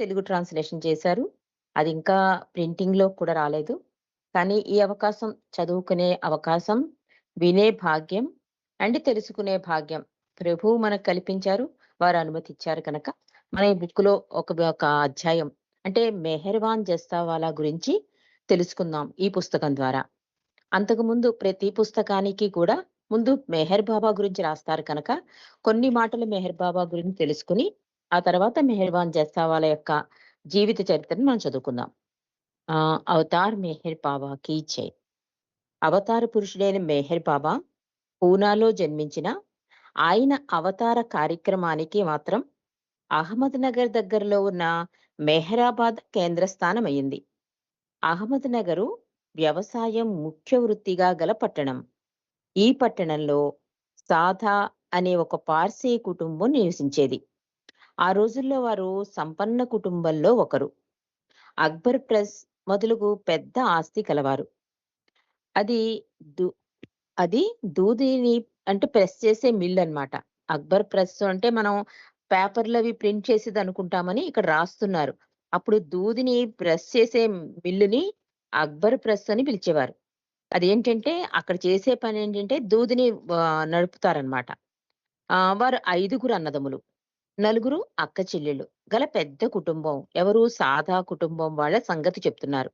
Telugu translation చేశారు. అది ఇంకా ప్రింటింగ్లో కూడా రాలేదు. కానీ ఈ అవకాశం చదువుకునే అవకాశం, వినే భాగ్యం అండ్ తెలుసుకునే భాగ్యం ప్రభువు మనకు కల్పించారు. వారు అనుమతిచ్చారు కనుక మన ఈ బుక్‌లో ఒక ఒక అధ్యాయం అంటే మెహర్వాన్ జస్తావాలా గురించి తెలుసుకుందాం ఈ పుస్తకం ద్వారా. అంతకుముందు ప్రతి పుస్తకానికి కూడా ముందు మెహర్ బాబా గురించి రాస్తారు కనుక కొన్ని మాటలు మెహర్ బాబా గురించి తెలుసుకుని ఆ తర్వాత మెహర్‌బాన్ జస్సావాల యొక్క జీవిత చరిత్రను మనం చదువుకుందాం. అవతార్ మెహర్ బాబా కీ జై. అవతార పురుషుడైన మెహర్ బాబా పూనాలో జన్మించిన ఆయన అవతార కార్యక్రమానికి మాత్రం అహ్మద్‌నగర్ దగ్గరలో ఉన్న మెహరాబాద్ కేంద్ర అహ్మద్ నగరు వ్యవసాయం ముఖ్య వృత్తిగా గల పట్టణం. ఈ పట్టణంలో సాధా అనే ఒక పార్సీ కుటుంబం నివసించేది. ఆ రోజుల్లో వారు సంపన్న కుటుంబంలో ఒకరు. అక్బర్ ప్రెస్ మొదలగు పెద్ద ఆస్తి కలవారు. అది అది దూదిని అంటే ప్రెస్ చేసే మిల్ అనమాట అక్బర్ ప్రెస్ అంటే మనం పేపర్‌లవి ప్రింట్ చేసేది అనుకుంటామని ఇక్కడ రాస్తున్నారు. అప్పుడు దూదిని ప్రెస్ చేసే మిల్లుని అక్బర్ ప్రెస్ అని పిలిచేవారు. అదేంటంటే అక్కడ చేసే పని ఏంటంటే దూదిని నడుపుతారనమాట వారు ఐదుగురు అన్నదమ్ములు. నలుగురు అక్క చెల్లెళ్ళు గల పెద్ద కుటుంబం. ఎవరు సాదా కుటుంబం వాళ్ళ సంగతి చెప్తున్నారు.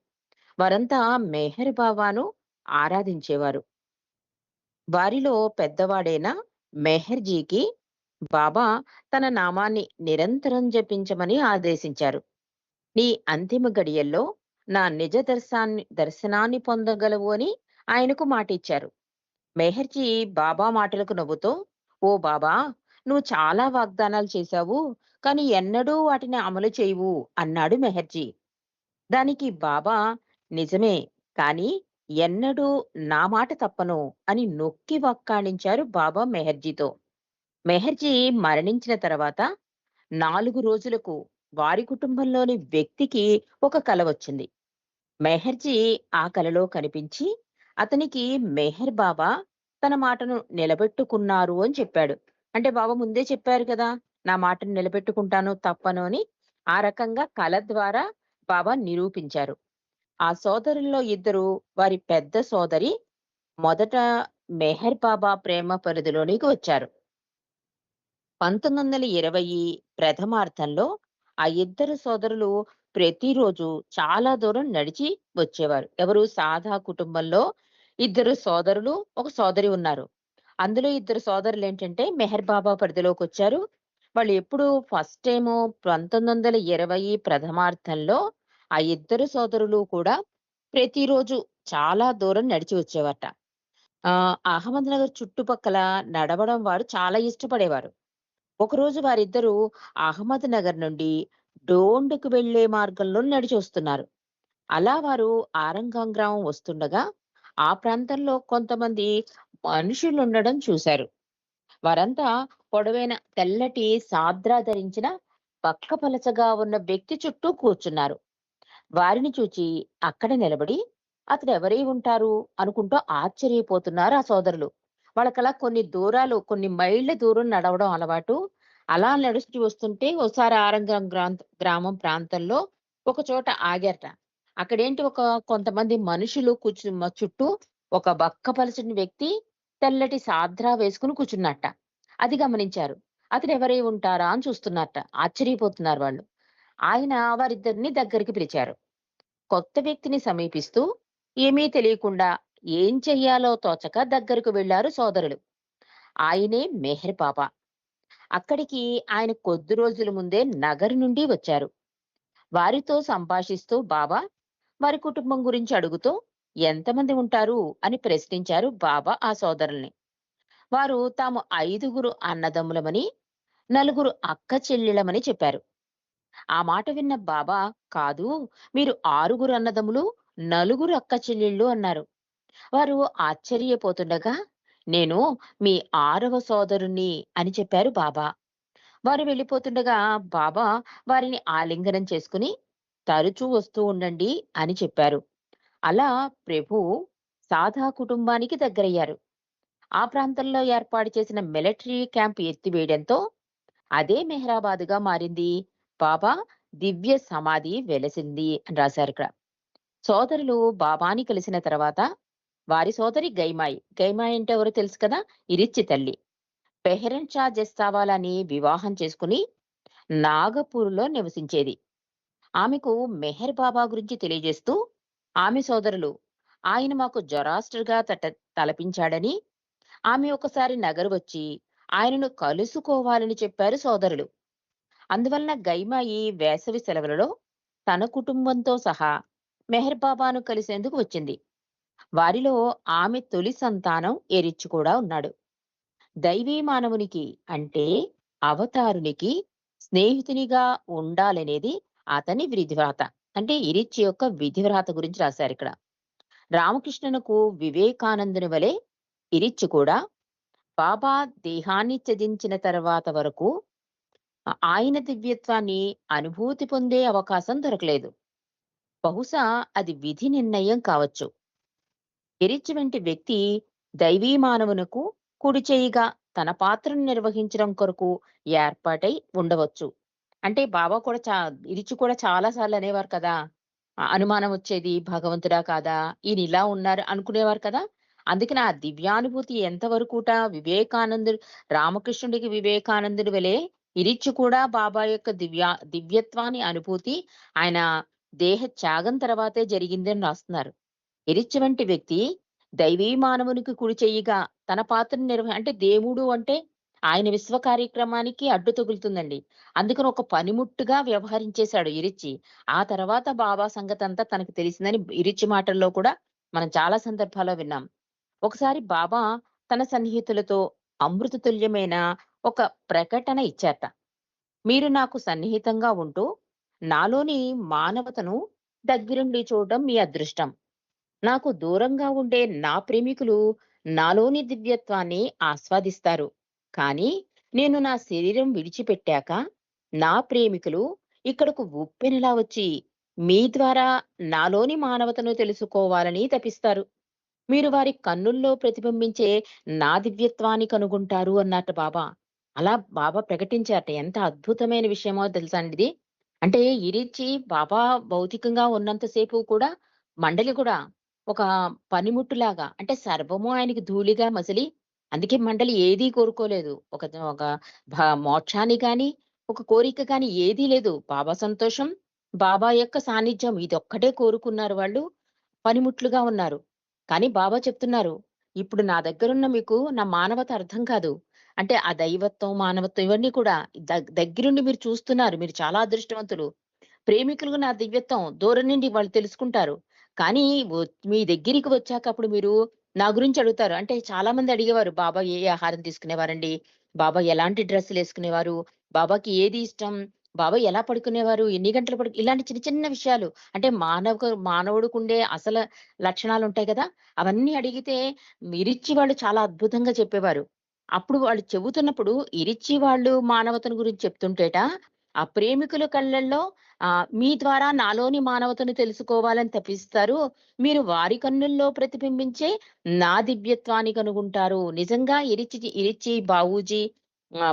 వారంతా మెహర్ బాబాను ఆరాధించేవారు. వారిలో పెద్దవాడైన మెహర్‌జీకి బాబా తన నామాన్ని నిరంతరం జపించమని ఆదేశించారు. నీ అంతిమ గడియల్లో నా నిజ దర్శాన్ని దర్శనాన్ని పొందగలవు అని ఆయనకు మాటిచ్చారు. మెహర్‌జీ బాబా మాటలకు నవ్వుతూ, "ఓ బాబా! నువ్వు చాలా వాగ్దానాలు చేశావు. కానీ ఎన్నడూ వాటిని అమలు చేయవు" అన్నాడు మెహర్‌జీ. దానికి బాబా నిజమే కానీ ఎన్నడూ నా మాట తప్పను అని నొక్కి వక్కాణించారు బాబా మెహర్‌జీతో. మెహర్‌జీ మరణించిన తర్వాత నాలుగు రోజులకు వారి కుటుంబంలోని వ్యక్తికి ఒక కల వచ్చింది. మెహర్‌జీ ఆ కలలో కనిపించి అతనికి మెహర్ బాబా తన మాటను నిలబెట్టుకున్నారు అని చెప్పాడు. అంటే బాబా ముందే చెప్పారు కదా! నా మాటను నిలబెట్టుకుంటాను తప్పను అని. ఆ రకంగా కళ ద్వారా బాబా నిరూపించారు. ఆ సోదరుల్లో ఇద్దరు వారి పెద్ద సోదరి మొదట మెహర్ బాబా ప్రేమ పరిధిలోనికి వచ్చారు. 1920 ప్రథమార్థంలో ఆ ఇద్దరు సోదరులు ప్రతిరోజు చాలా దూరం నడిచి వచ్చేవారు. ఎవరు సాదా కుటుంబంలో ఇద్దరు సోదరులు, ఒక సోదరి ఉన్నారు. అందులో ఇద్దరు సోదరులు ఏంటంటే మెహర్ బాబా పరిధిలోకి వచ్చారు వాళ్ళు ఎప్పుడు ఫస్ట్ టైము 1920 ప్రథమార్థంలో ఆ ఇద్దరు సోదరులు కూడా ప్రతిరోజు చాలా దూరం నడిచి వచ్చేవట ఆ అహ్మద్ నగర్ చుట్టుపక్కల నడవడం వారు చాలా ఇష్టపడేవారు. ఒకరోజు వారిద్దరూ అహ్మద్ నగర్ నుండి డోండుకు వెళ్ళే మార్గంలో నడిచొస్తున్నారు. అలా వారు ఆరంగం గ్రామం వస్తుండగా ఆ ప్రాంతంలో కొంతమంది మనుషులు ఉండడం చూశారు. వారంతా పొడవైన తెల్లటి సాద్రా ధరించిన బక్కపలచగా ఉన్న వ్యక్తి చుట్టూ కూర్చున్నారు. వారిని చూచి అక్కడ నిలబడి అతడు ఎవరై ఉంటారు అనుకుంటూ ఆశ్చర్యపోతున్నారు ఆ సోదరులు. వాళ్ళకలా కొన్ని దూరాలు కొన్ని మైళ్ళ దూరం నడవడం అలవాటు. అలా నడుస్తూ వస్తుంటే ఒకసారి ఆరంగం గ్రాంత్ గ్రామం ప్రాంతంలో ఒక చోట ఆగారట. అక్కడేంటి ఒక కొంతమంది మనుషులు కూర్చు మ చుట్టూ ఒక బక్కపలచని వ్యక్తి తెల్లటి సాద్రా వేసుకుని కూర్చున్నట్ట. అది గమనించారు. అతను ఎవరై ఉంటారా అని చూస్తున్నారట. ఆశ్చర్యపోతున్నారు వాళ్ళు. ఆయన వారిద్దరిని దగ్గరికి పిలిచారు. కొత్త వ్యక్తిని సమీపిస్తూ ఏమీ తెలియకుండా ఏం చెయ్యాలో తోచక దగ్గరకు వెళ్ళారు సోదరులు. ఆయనే మెహర్ బాబా. అక్కడికి ఆయన కొద్ది రోజుల ముందే నగర్ నుండి వచ్చారు. వారితో సంభాషిస్తూ బాబా వారి కుటుంబం గురించి అడుగుతూ ఎంతమంది ఉంటారు అని ప్రశ్నించారు బాబా ఆ సోదరుల్ని. వారు తాము ఐదుగురు అన్నదమ్ములమని, నలుగురు అక్క చెల్లెళ్ళమని చెప్పారు. ఆ మాట విన్న బాబా కాదు మీరు ఆరుగురు అన్నదమ్ములు, నలుగురు అక్క చెల్లెళ్ళు అన్నారు. వారు ఆశ్చర్యపోతుండగా నేను మీ ఆరవ సోదరుణ్ణి అని చెప్పారు బాబా. వారు వెళ్ళిపోతుండగా బాబా వారిని ఆలింగనం చేసుకుని తరచూ వస్తూ ఉండండి అని చెప్పారు. అలా ప్రభు సాధా కుటుంబానికి దగ్గరయ్యారు. ఆ ప్రాంతంలో ఏర్పాటు చేసిన మిలిటరీ క్యాంప్ ఎత్తివేయడంతో అదే మెహరాబాద్‌గా మారింది. బాబా దివ్య సమాధి వెలసింది అని రాశారు ఇక్కడ సోదరులు బాబాని కలిసిన తర్వాత వారి సోదరి గైమాయి గైమాయి అంటే ఎవరో తెలుసు కదా ఇరిచ్చి తల్లి పెహరెన్ షా జస్తావాలని వివాహం చేసుకుని నాగపూర్లో నివసించేది ఆమెకు మెహర్ బాబా గురించి తెలియజేస్తూ ఆమె సోదరులు ఆయన మాకు జొరాస్టర్గా తట తలపించాడని ఆమె ఒకసారి నగరు వచ్చి ఆయనను కలుసుకోవాలని చెప్పారు సోదరులు. అందువలన గైమాయి వేసవి సెలవులలో తన కుటుంబంతో సహా మెహర్ బాబాను కలిసేందుకు వచ్చింది. వారిలో ఆమె తొలి సంతానం ఎరిచ్చు కూడా ఉన్నాడు. దైవీ మానవునికి అంటే అవతారునికి స్నేహితునిగా ఉండాలనేది అతని విధివ్రాత. అంటే ఇరిచి యొక్క విధివ్రాత గురించి రాశారు ఇక్కడ. రామకృష్ణునకు వివేకానందుని వలె ఇరిచ్ కూడా బాబా దేహాన్ని త్యజించిన తర్వాత వరకు ఆయన దివ్యత్వాన్ని అనుభూతి పొందే అవకాశం దొరకలేదు. బహుశా అది విధి నిర్ణయం కావచ్చు. ఇరిచ్ వంటి వ్యక్తి దైవీ మానవునకు కుడిచేయిగా తన పాత్రను నిర్వహించడం కొరకు ఏర్పాటై ఉండవచ్చు. అంటే బాబా కూడా చా ఇరిచి కూడా చాలా సార్లు అనేవారు కదా. అనుమానం వచ్చేది భగవంతుడా కాదా? ఈయన ఇలా ఉన్నారు అనుకునేవారు కదా. అందుకని ఆ దివ్యానుభూతి ఎంతవరకుట వివేకానందుడు రామకృష్ణుడికి వివేకానందుడి వలె ఇరిచి కూడా బాబా యొక్క దివ్య దివ్యత్వాన్ని అనుభూతి ఆయన దేహ త్యాగం తర్వాతే జరిగిందని రాస్తున్నారు. ఇరిచి వంటి వ్యక్తి దైవీ మానవునికి కుడి చెయ్యిగా తన పాత్రను నిర్వహి అంటే దేవుడు అంటే ఆయన విశ్వ కార్యక్రమానికి అడ్డు తగులుతుందండి. అందుకని ఒక పనిముట్టుగా వ్యవహరించేశాడు ఇరిచి. ఆ తర్వాత బాబా సంగతి అంతా తనకు తెలిసిందని ఇరిచి మాటల్లో కూడా మనం చాలా సందర్భాల్లో విన్నాం. ఒకసారి బాబా తన సన్నిహితులతో అమృత తుల్యమైన ఒక ప్రకటన ఇచ్చారట. మీరు నాకు సన్నిహితంగా ఉంటూ నాలోని మానవతను దగ్గరుండి చూడడం మీ అదృష్టం. నాకు దూరంగా ఉండే నా ప్రేమికులు నాలోని దివ్యత్వాన్ని ఆస్వాదిస్తారు. కానీ నేను నా శరీరం విడిచిపెట్టాక నా ప్రేమికులు ఇక్కడకు ఉప్పెనలా వచ్చి మీ ద్వారా నాలోని మానవతను తెలుసుకోవాలని తపిస్తారు. మీరు వారి కన్నుల్లో ప్రతిబింబించే నా దివ్యత్వాన్ని కనుగొంటారు అన్నట్టు బాబా. అలా బాబా ప్రకటించారట. ఎంత అద్భుతమైన విషయమో తెలుసా అండి ఇది? అంటే ఇరిచి బాబా భౌతికంగా ఉన్నంతసేపు కూడా మండలి కూడా ఒక పనిముట్టులాగా అంటే సర్వము ఆయనకి ధూళిగా మసిలి అందుకే మండలి ఏదీ కోరుకోలేదు. ఒక ఒక భ- మోక్షాన్ని గాని ఒక కోరిక గాని ఏదీ లేదు. బాబా సంతోషం బాబా యొక్క సాన్నిధ్యం ఇదొక్కటే కోరుకున్నారు వాళ్ళు. పనిముట్లుగా ఉన్నారు. కానీ బాబా చెప్తున్నారు ఇప్పుడు నా దగ్గరున్న మీకు నా మానవత అర్థం కాదు. అంటే ఆ దైవత్వం మానవత్వం ఇవన్నీ కూడా దగ్- దగ్గరుండి మీరు చూస్తున్నారు. మీరు చాలా అదృష్టవంతులు. ప్రేమికులకు నా దివ్యత్వం దూరం నుండి వాళ్ళు తెలుసుకుంటారు. కానీ వ- మీ దగ్గరికి వచ్చాక అప్పుడు మీరు నా గురించి అడుగుతారు. అంటే చాలా మంది అడిగేవారు బాబా ఏ ఆహారం తీసుకునేవారండి? బాబా ఎలాంటి డ్రెస్సులు వేసుకునేవారు? బాబాకి ఏది ఇష్టం? బాబా ఎలా పడుకునేవారు? ఎన్ని గంటలు పడుకు ఇలాంటి చిన్న చిన్న విషయాలు. అంటే మానవ మానవుడుకుండే అసలు లక్షణాలు ఉంటాయి కదా? అవన్నీ అడిగితే ఇరిచి వాళ్ళు చాలా అద్భుతంగా చెప్పేవారు. అప్పుడు వాళ్ళు చెబుతున్నప్పుడు ఇరిచ్చి వాళ్ళు మానవతను గురించి చెప్తుంటేట ఆ ప్రేమికుల కళ్ళల్లో ఆ మీ ద్వారా నాలోని మానవతను తెలుసుకోవాలని తప్పిస్తారు మీరు వారి కన్నుల్లో ప్రతిబింబించే నా దివ్యత్వాన్ని కనుగొంటారు. నిజంగా ఇరిచి ఇరిచి బావూజీ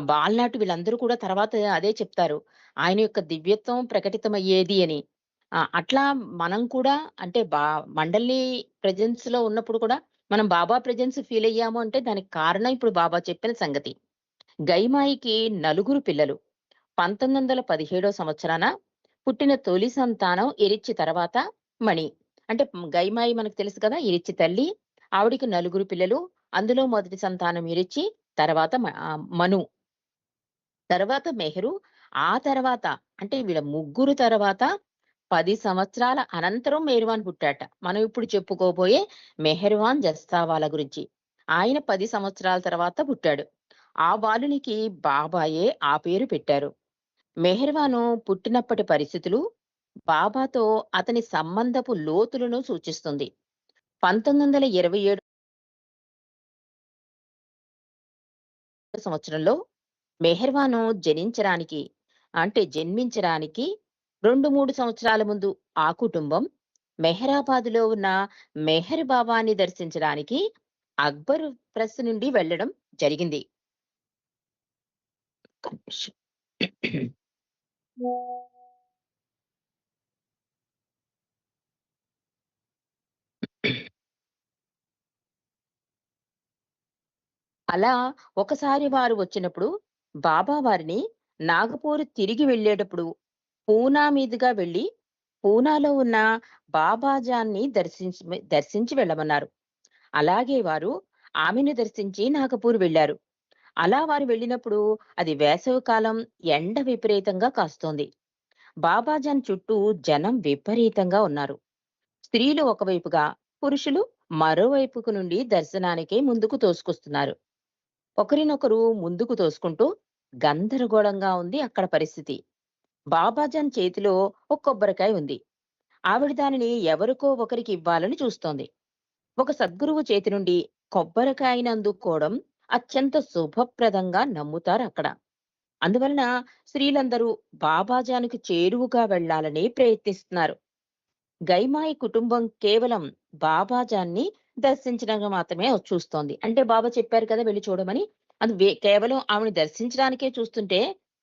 బాల్నాటి వీళ్ళందరూ కూడా తర్వాత అదే చెప్తారు. ఆయన యొక్క దివ్యత్వం ప్రకటితమయ్యేది అని. అట్లా మనం కూడా అంటే బా మండలి ప్రజెన్స్లో ఉన్నప్పుడు కూడా మనం బాబా ప్రెజెన్స్ ఫీల్ అయ్యాము అంటే దానికి కారణం ఇప్పుడు బాబా చెప్పిన సంగతి. గైమాయికి నలుగురు పిల్లలు. పంతొమ్మిది వందల పదిహేడో సంవత్సరాన పుట్టిన తొలి సంతానం ఇరిచ్చి తర్వాత మణి. అంటే గైమాయి మనకు తెలుసు కదా ఇరిచ్చి తల్లి. ఆవిడికి నలుగురు పిల్లలు. అందులో మొదటి సంతానం ఇరిచి తర్వాత మ- మను. తర్వాత మెహరు. ఆ తర్వాత అంటే వీళ్ళ ముగ్గురు తర్వాత పది సంవత్సరాల అనంతరం మెహర్వాన్ పుట్టాట. మనం ఇప్పుడు చెప్పుకోబోయే మెహర్వాన్ జస్తావాల గురించి. ఆయన పది సంవత్సరాల తర్వాత పుట్టాడు. ఆ బాలునికి బాబాయే ఆ పేరు పెట్టారు. మెహర్వాను పుట్టినప్పటి పరిస్థితులు బాబాతో అతని సంబంధపు లోతులను సూచిస్తుంది. పంతొమ్మిది వందల ఇరవై ఏడు సంవత్సరంలో మెహర్వాను జనించడానికి అంటే జన్మించడానికి రెండు మూడు సంవత్సరాల ముందు ఆ కుటుంబం మెహరాబాదులో ఉన్న మెహర్ బాబాని దర్శించడానికి అక్బర్ ప్రెస్ నుండి వెళ్ళడం జరిగింది. అలా ఒకసారి వారు వచ్చినప్పుడు బాబా వారిని నాగపూర్ తిరిగి వెళ్ళేటప్పుడు పూనా మీదుగా వెళ్ళి పూనాలో ఉన్న బాబాజాన్ని దర్శించి దర్శించి వెళ్ళమన్నారు. అలాగే వారు ఆమెను దర్శించి నాగపూర్ వెళ్ళారు. అలా వారు వెళ్ళినప్పుడు అది వేసవికాలం ఎండ విపరీతంగా కాస్తోంది. బాబాజాన్ చుట్టూ జనం విపరీతంగా ఉన్నారు. స్త్రీలు ఒకవైపుగా, పురుషులు మరోవైపుకు నుండి దర్శనానికి ముందుకు తోసుకొస్తున్నారు. ఒకరినొకరు ముందుకు తోసుకుంటూ గందరగోళంగా ఉంది అక్కడ పరిస్థితి. బాబాజాన్ చేతిలో ఒక కొబ్బరికాయ ఉంది. ఆవిడ దానిని ఎవరికో ఒకరికి ఇవ్వాలని చూస్తోంది. ఒక సద్గురువు చేతి నుండి కొబ్బరికాయని అందుకోవడం అత్యంత శుభప్రదంగా నమ్ముతారు అక్కడ అందువలన స్త్రీలందరూ బాబాజానికి చేరువుగా వెళ్ళాలని ప్రయత్నిస్తున్నారు. గైమాయి కుటుంబం కేవలం బాబాజాన్ని దర్శించడానికి మాత్రమే చూస్తోంది. అంటే బాబా చెప్పారు కదా వెళ్ళి చూడమని. అది కేవలం ఆవిడని దర్శించడానికే చూస్తుంటే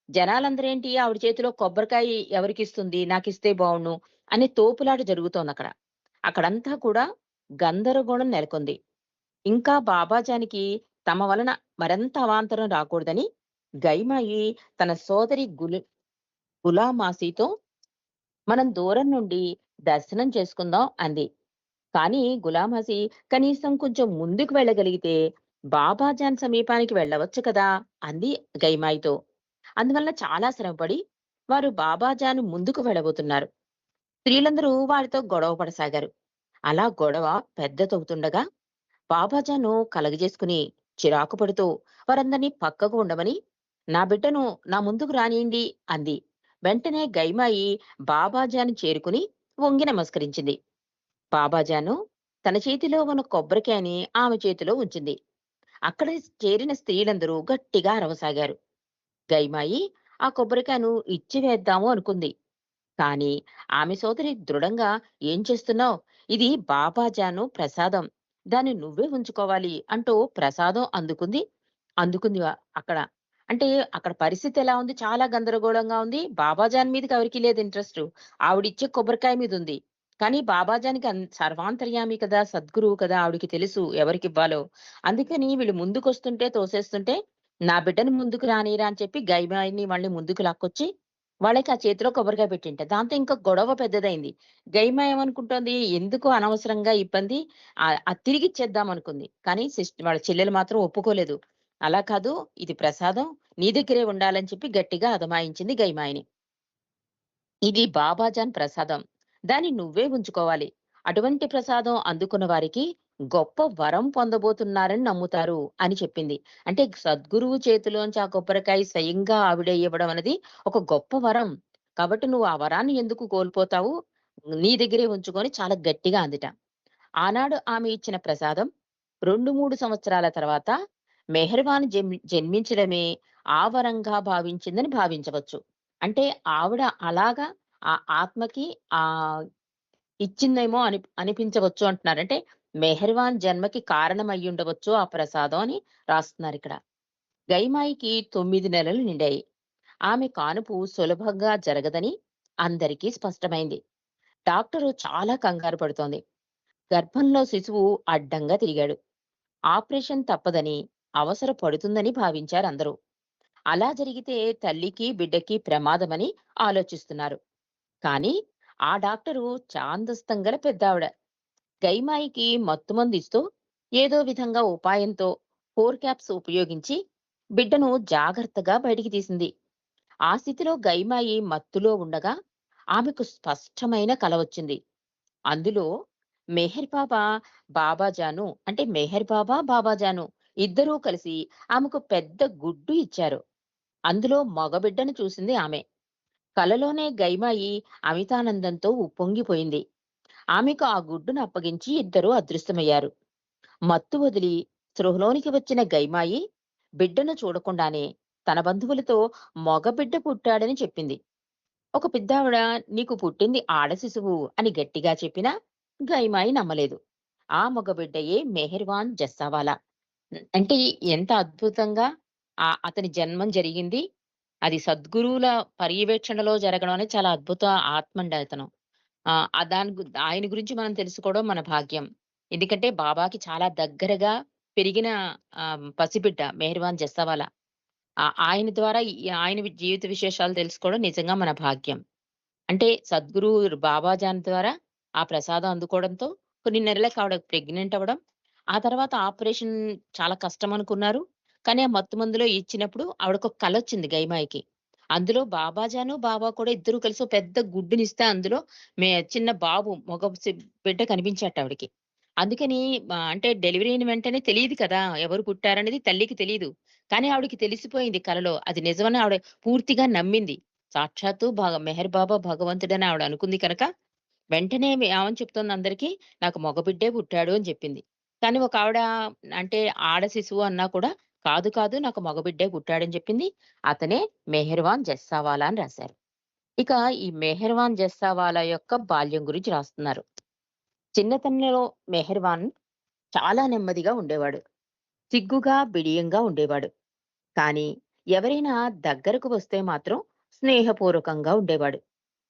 జనాలందరేంటి ఆవిడ చేతిలో కొబ్బరికాయ ఎవరికిస్తుంది? నాకిస్తే బాగుండు అనే తోపులాట జరుగుతోంది అక్కడ అక్కడంతా కూడా గందరగోళం నెలకొంది. ఇంకా బాబాజానికి తమ వలన మరింత అవాంతరం రాకూడదని గైమాయి తన సోదరి గులు గులామాసితో మనం దూరం నుండి దర్శనం చేసుకుందాం అంది. కానీ గులామాసి కనీసం కొంచెం ముందుకు వెళ్ళగలిగితే బాబాజాన్ సమీపానికి వెళ్ళవచ్చు కదా! అంది గైమాయితో. అందువలన చాలా శ్రమపడి వారు బాబాజాన్ ముందుకు వెళ్ళబోతున్నారు. స్త్రీలందరూ వారితో గొడవ పడసాగారు. అలా గొడవ పెద్దదవుతుండగా బాబాజాను కలగజేసుకుని చిరాకు పడుతూ వారందరినీ పక్కకు ఉండమని నా బిడ్డను నా ముందుకు రానియండి అంది. వెంటనే గైమాయి బాబాజాను చేరుకుని వంగి నమస్కరించింది. బాబాజాను తన చేతిలో ఉన్న కొబ్బరికాయని ఆమె చేతిలో ఉంచింది. అక్కడ చేరిన స్త్రీలందరూ గట్టిగా అరవసాగారు. గైమాయి ఆ కొబ్బరికాయను ఇచ్చివేద్దాము అనుకుంది. కానీ ఆమె సోదరి దృఢంగా ఏం చేస్తున్నావు ఇది బాబాజాను ప్రసాదం. దాన్ని నువ్వే ఉంచుకోవాలి అంటూ ప్రసాదం అందుకుంది. అందుకుంది అక్కడ. అంటే అక్కడ పరిస్థితి ఎలా ఉంది? చాలా గందరగోళంగా ఉంది. బాబాజాన్ మీదకి ఎవరికి లేదు ఇంట్రెస్ట్ ఆవిడిచ్చే కొబ్బరికాయ మీద ఉంది కానీ బాబాజానికి సర్వాంతర్యామి కదా! సద్గురువు కదా! ఆవిడకి తెలుసు ఎవరికి ఇవ్వాలో అందుకని వీళ్ళు ముందుకొస్తుంటే తోసేస్తుంటే నా బిడ్డని ముందుకు రానిరా అని చెప్పి గైబాయిని మళ్ళీ ముందుకు లాక్కొచ్చి వాళ్ళకి ఆ చేతిలో కొబ్బరికాయ పెట్టింట. దాంతో ఇంకా గొడవ పెద్దదైంది గైమా ఏమనుకుంటుంది ఎందుకు అనవసరంగా ఇబ్బంది ఆ తిరిగి ఇచ్చేద్దాం అనుకుంది. కానీ సిస్ వాళ్ళ చెల్లెలు మాత్రం ఒప్పుకోలేదు. అలా కాదు ఇది ప్రసాదం నీ దగ్గరే ఉండాలని చెప్పి గట్టిగా అదమాయించింది గైమాయిని. ఇది బాబాజాన్ ప్రసాదం. దాన్ని నువ్వే ఉంచుకోవాలి. అటువంటి ప్రసాదం అందుకున్న వారికి గొప్ప వరం పొందబోతున్నారని నమ్ముతారు అని చెప్పింది. అంటే సద్గురువు చేతిలోంచి ఆ కొబ్బరికాయ స్వయంగా ఆవిడ ఇవ్వడం అనేది ఒక గొప్ప వరం. కాబట్టి నువ్వు ఆ వరాన్ని ఎందుకు కోల్పోతావు? నీ దగ్గరే ఉంచుకొని చాలా గట్టిగా అందిట. ఆనాడు ఆమె ఇచ్చిన ప్రసాదం 2, 3 సంవత్సరాల తర్వాత మెహర్‌వాన్ జన్మించడమే ఆ వరంగా భావించిందని భావించవచ్చు. అంటే ఆవిడ అలాగా ఆ ఆత్మకి ఆ ఇచ్చిందేమో అని అనిపించవచ్చు అంటున్నారు. అంటే మెహర్‌వాన్ జన్మకి కారణం అయ్యుండవచ్చు ఆ ప్రసాదం అని రాస్తున్నారు ఇక్కడ గైమాయికి తొమ్మిది నెలలు నిండాయి. ఆమె కానుపు సులభంగా జరగదని అందరికీ స్పష్టమైంది. డాక్టరు చాలా కంగారు పడుతోంది. గర్భంలో శిశువు అడ్డంగా తిరిగాడు. ఆపరేషన్ తప్పదని, అవసర పడుతుందని భావించారు అందరూ అలా జరిగితే తల్లికి, బిడ్డకి ప్రమాదమని ఆలోచిస్తున్నారు. కానీ ఆ డాక్టరు చాందస్తం గల పెద్దావిడ. గైమాయికి మత్తుమందిస్తూ ఏదో విధంగా ఉపాయంతో ఫోర్ క్యాప్స్ ఉపయోగించి బిడ్డను జాగ్రత్తగా బయటికి తీసింది. ఆ స్థితిలో గైమాయి మత్తులో ఉండగా ఆమెకు స్పష్టమైన కల వచ్చింది. అందులో మెహర్ బాబా, బాబాజాను అంటే మెహర్ బాబా, బాబాజాను ఇద్దరూ కలిసి ఆమెకు పెద్ద గుడ్డు ఇచ్చారు. అందులో మగబిడ్డను చూసింది ఆమె. కలలోనే గైమాయి అమితానందంతో ఉప్పొంగిపోయింది. ఆమెకు ఆ గుడ్డును అప్పగించి ఇద్దరూ అదృశ్యమయ్యారు. మత్తు వదిలి స్పృహలోనికి వచ్చిన గైమాయి బిడ్డను చూడకుండానే తన బంధువులతో మగబిడ్డ పుట్టాడని చెప్పింది. ఒక పెద్దావిడ నీకు పుట్టింది ఆడ శిశువు అని గట్టిగా చెప్పినా గైమాయి నమ్మలేదు. ఆ మగబిడ్డయే మెహర్‌వాన్ జస్సావాలా. అంటే ఎంత అద్భుతంగా ఆ అతని జన్మం జరిగింది. అది సద్గురువుల పర్యవేక్షణలో జరగడం అనేది చాలా అద్భుత ఆత్మండి అతను. ఆ దాని గు ఆయన గురించి మనం తెలుసుకోవడం మన భాగ్యం. ఎందుకంటే బాబాకి చాలా దగ్గరగా పెరిగిన ఆ పసిబిడ్డ మెహర్వాన్ జస్సావాలా. ఆ ఆయన ద్వారా ఈ ఆయన వి జీవిత విశేషాలు తెలుసుకోవడం నిజంగా మన భాగ్యం. అంటే సద్గురు బాబాజాన్ ద్వారా ఆ ప్రసాదం అందుకోవడంతో కొన్ని నెలలకు ఆవిడ ప్రెగ్నెంట్ అవ్వడం. ఆ తర్వాత ఆపరేషన్ చాలా కష్టం అనుకున్నారు. కానీ ఆ మత్తు మందులో ఇచ్చినప్పుడు ఆవిడకొక కలొచ్చింది గైమాయికి. అందులో బాబాజాను, బాబా కూడా ఇద్దరు కలిసి ఓ పెద్ద గుడ్డునిస్తే అందులో మే చిన్న బాబు మగ సి బిడ్డ కనిపించట ఆవిడకి. అందుకని అంటే డెలివరీ అయిన వెంటనే తెలియదు కదా! ఎవరు పుట్టారనేది తల్లికి తెలియదు కానీ ఆవిడకి తెలిసిపోయింది కలలో. అది నిజమని ఆవిడ పూర్తిగా నమ్మింది. సాక్షాత్తు భగ మెహర్ బాబా భగవంతుడని ఆవిడ అనుకుంది కనుక, వెంటనే ఏమని చెప్తోంది అందరికి, నాకు మగబిడ్డే పుట్టాడు అని చెప్పింది. కానీ ఒక ఆవిడ అంటే ఆడ శిశువు అన్నా కూడా, కాదు కాదు నాకు మగబిడ్డే పుట్టాడని చెప్పింది. అతనే మెహర్వాన్ జస్సావాలా అని రాశారు. ఇక ఈ మెహర్వాన్ జస్సావాలా యొక్క బాల్యం గురించి రాస్తున్నారు. చిన్నతనంలో మెహర్వాన్ చాలా నెమ్మదిగా ఉండేవాడు. సిగ్గుగా, బిడియంగా ఉండేవాడు. కానీ ఎవరైనా దగ్గరకు వస్తే మాత్రం స్నేహపూర్వకంగా ఉండేవాడు.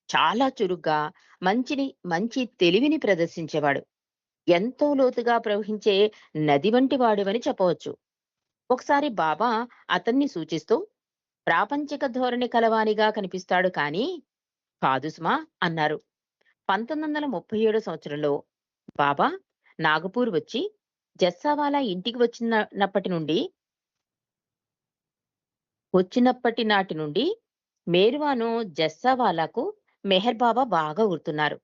చాలా చురుగ్గా మంచిని మంచి తెలివిని ప్రదర్శించేవాడు. ఎంతో లోతుగా ప్రవహించే నది వంటి వాడివని చెప్పవచ్చు. ఒకసారి బాబా అతన్ని సూచిస్తూ ప్రాపంచిక ధోరణి కలవానిగా కనిపిస్తాడు కానీ కాదు సుమా అన్నారు. 1937 సంవత్సరంలో బాబా నాగపూర్ వచ్చి జస్సావాలా ఇంటికి వచ్చినప్పటి నుండి వచ్చినప్పటి నాటి నుండి మేర్వాను జస్సావాలాకు మెహర్ బాబా బాగా గుర్తున్నారు.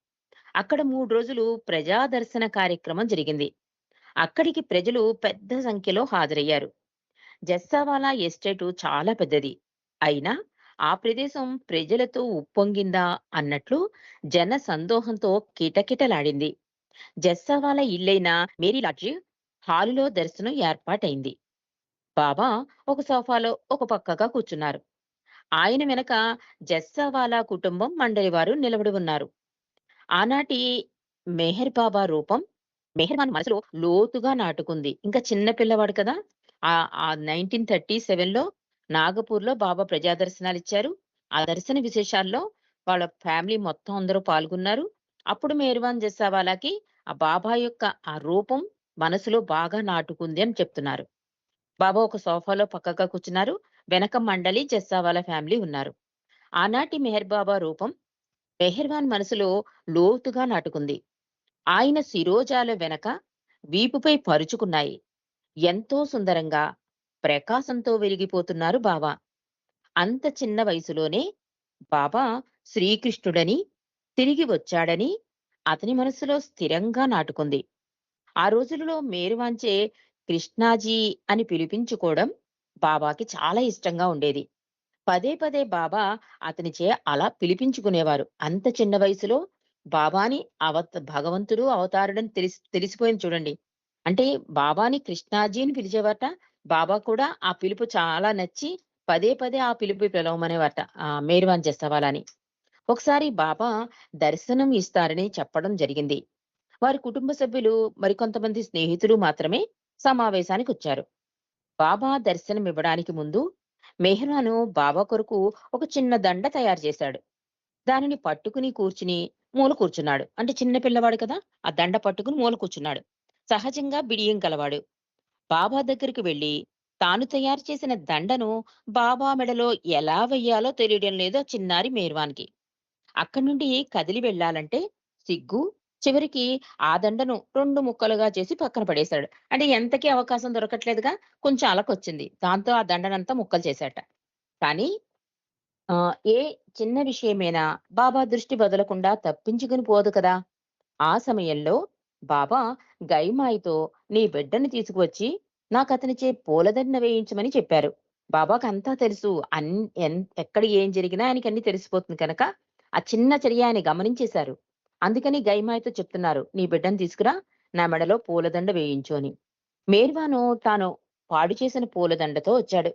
అక్కడ మూడు రోజులు ప్రజాదర్శన కార్యక్రమం జరిగింది. అక్కడికి ప్రజలు పెద్ద సంఖ్యలో హాజరయ్యారు. జస్సావాలా ఎస్టేటు చాలా పెద్దది. అయినా ఆ ప్రదేశం ప్రజలతో ఉప్పొంగిందా అన్నట్లు జన సందోహంతో కిటకిటలాడింది. జస్సావాలా ఇల్లైన మేరీ లాడ్జి హాలులో దర్శనం ఏర్పాటైంది. బాబా ఒక సోఫాలో ఒక పక్కగా కూర్చున్నారు. ఆయన వెనక జస్సావాలా కుటుంబం మండలి వారు నిలబడి ఉన్నారు. ఆనాటి మెహర్ బాబా రూపం మెహర్వాన్ మనసులో లోతుగా నాటుకుంది. ఇంకా చిన్న పిల్లవాడు కదా! ఆహ్, ఆ 1937లో నాగపూర్‌లో బాబా ప్రజా దర్శనాలిచ్చారు. ఆ దర్శన విశేషాల్లో వాళ్ళ ఫ్యామిలీ మొత్తం అందరూ పాల్గొన్నారు. అప్పుడు మెహర్వాన్ జస్సావాలాకి ఆ బాబా యొక్క ఆ రూపం మనసులో బాగా నాటుకుంది అని చెప్తున్నారు. బాబా ఒక సోఫాలో పక్కగా కూర్చున్నారు. వెనక మండలి జస్సావాలా ఫ్యామిలీ ఉన్నారు. ఆనాటి మెహర్ బాబా రూపం మెహర్వాన్ మనసులో లోతుగా నాటుకుంది. ఆయన శిరోజాల వెనక వీపుపై పరుచుకున్నాయి. ఎంతో సుందరంగా, ప్రకాశంతో వెలిగిపోతున్నారు బాబా. అంత చిన్న వయసులోనే బాబా శ్రీకృష్ణుడని, తిరిగి వచ్చాడని అతని మనసులో స్థిరంగా నాటుకుంది. ఆ రోజులలో మేరువాంచే కృష్ణాజీ అని పిలిపించుకోవడం బాబాకి చాలా ఇష్టంగా ఉండేది. పదే పదే బాబా అతనిచే అలా పిలిపించుకునేవారు. అంత చిన్న వయసులో బాబాని అవత భగవంతుడు అవతారుడని తెలిసి తెలిసిపోయింది చూడండి. అంటే బాబాని కృష్ణాజీ అని బాబా కూడా ఆ పిలుపు చాలా నచ్చి పదే పదే ఆ పిలుపు పిలవమనేవారట. ఆహ్, మేర్వాన్ జస్సావాలాని. ఒకసారి బాబా దర్శనం ఇస్తారని చెప్పడం జరిగింది. వారి కుటుంబ సభ్యులు మరికొంతమంది స్నేహితులు మాత్రమే సమావేశానికి వచ్చారు బాబా దర్శనం ఇవ్వడానికి ముందు మెహ్రాను బాబా కొరకు ఒక చిన్న దండ తయారు చేశాడు. దానిని పట్టుకుని కూర్చుని మూల కూర్చున్నాడు. అంటే చిన్న పిల్లవాడు కదా! ఆ దండ పట్టుకుని మూల కూర్చున్నాడు. సహజంగా బిడియం కలవాడు. బాబా దగ్గరికి వెళ్ళి తాను తయారు చేసిన దండను బాబా మెడలో ఎలా వెయ్యాలో తెలియడం లేదో చిన్నారి మేర్వాన్‌కి. అక్కడి నుండి కదిలి వెళ్ళాలంటే సిగ్గు, చివరికి ఆ దండను రెండు ముక్కలుగా చేసి పక్కన పడేశాడు. అంటే ఎంతకీ అవకాశం దొరకట్లేదుగా కొంచెం అలకొచ్చింది. దాంతో ఆ దండనంతా ముక్కలు చేశాట. కానీ ఆ ఏ చిన్న విషయమైనా బాబా దృష్టి వదలకుండా తప్పించుకుని పోదు కదా! ఆ సమయంలో బాబా గైమాయితో నీ బిడ్డని తీసుకువచ్చి నాకతనిచే పూలదండ వేయించమని చెప్పారు. బాబాకంతా తెలుసు. అన్ ఎన్ ఎక్కడ ఏం జరిగినా ఆయనకి అన్ని తెలిసిపోతుంది కనుక ఆ చిన్న చర్య ఆయన గమనించేశారు. అందుకని గైమాయితో చెప్తున్నారు. నీ బిడ్డను తీసుకురా నా మెడలో పూలదండ వేయించు అని. మేర్వాను తాను పాడు చేసిన పూలదండతో వచ్చాడు.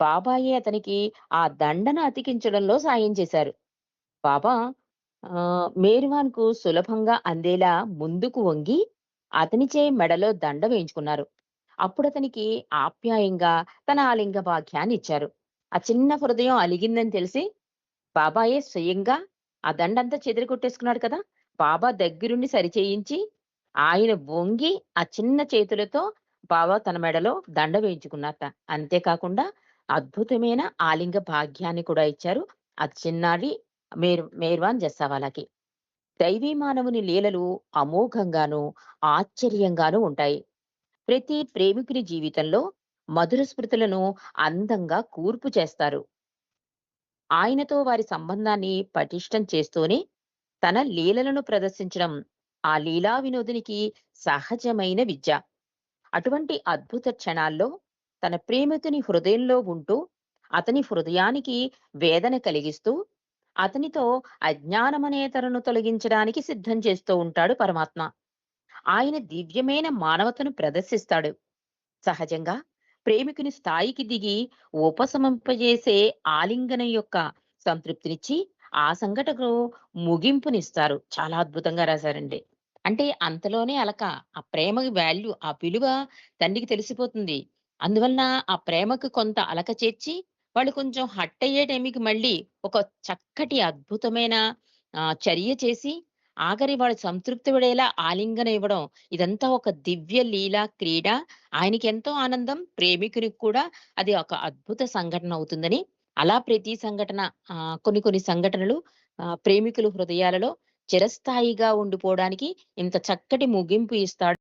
బాబాయే అతనికి ఆ దండను అతికించడంలో సాయం చేశారు. బాబా మేర్వాన్‌కు సులభంగా అందేలా ముందుకు వంగి అతనిచే మెడలో దండ వేయించుకున్నారు. అప్పుడు అతనికి ఆప్యాయంగా తన ఆలింగ భాగ్యాన్ని ఇచ్చారు. ఆ చిన్న హృదయం అలిగిందని తెలిసి బాబాయే స్వయంగా ఆ దండంతా చెదిరగొట్టేసుకున్నాడు కదా! బాబా దగ్గరుండి సరిచేయించి ఆయన వంగి ఆ చిన్న చేతులతో బాబా తన మెడలో దండ వేయించుకున్నారట. అంతేకాకుండా అద్భుతమైన ఆలింగ భాగ్యాన్ని కూడా ఇచ్చారు. ఆ చిన్నారి మేర్ మేర్వాన్ జస్సావాలాకి. దైవీ మానవుని లీలలు అమోఘంగాను, ఆశ్చర్యంగాను ఉంటాయి. ప్రతి ప్రేమికుని జీవితంలో మధుర స్మృతులను అందంగా కూర్పు చేస్తారు. ఆయనతో వారి సంబంధాన్ని పటిష్టం చేస్తూనే తన లీలలను ప్రదర్శించడం ఆ లీలా వినోదునికి సహజమైన విద్య. అటువంటి అద్భుత క్షణాల్లో తన ప్రేమికుని హృదయంలో ఉంటూ, అతని హృదయానికి వేదన కలిగిస్తూ, అతనితో అజ్ఞానమనేతరను తొలగించడానికి సిద్ధం చేస్తూ ఉంటాడు పరమాత్మ. ఆయన దివ్యమైన మానవతను ప్రదర్శిస్తాడు. సహజంగా ప్రేమికుని స్థాయికి దిగి ఉపశమింపజేసే ఆలింగనం యొక్క సంతృప్తినిచ్చి, ఆ సంఘటకు ముగింపునిస్తారు. చాలా అద్భుతంగా రాశారండి. అంటే అంతలోనే అలక. ఆ ప్రేమకి వాల్యూ, ఆ విలువ తండ్రికి తెలిసిపోతుంది. అందువలన ఆ ప్రేమకు కొంత అలక చేర్చి, వాళ్ళు కొంచెం హట్ అయ్యే టైంకి మళ్ళీ ఒక చక్కటి అద్భుతమైన చర్య చేసి, ఆఖరి వాడు సంతృప్తి పడేలా ఆలింగనం ఇవ్వడం. ఇదంతా ఒక దివ్య లీలా క్రీడ. ఎంతో ఆనందం. ప్రేమికునికి కూడా అది ఒక అద్భుత సంఘటన అవుతుందని, అలా ప్రతి సంఘటన కొన్ని కొన్ని సంఘటనలు ప్రేమికులు ప్రేమికుల హృదయాలలో చిరస్థాయిగా ఉండిపోవడానికి ఇంత చక్కటి ముగింపు ఇస్తాడు.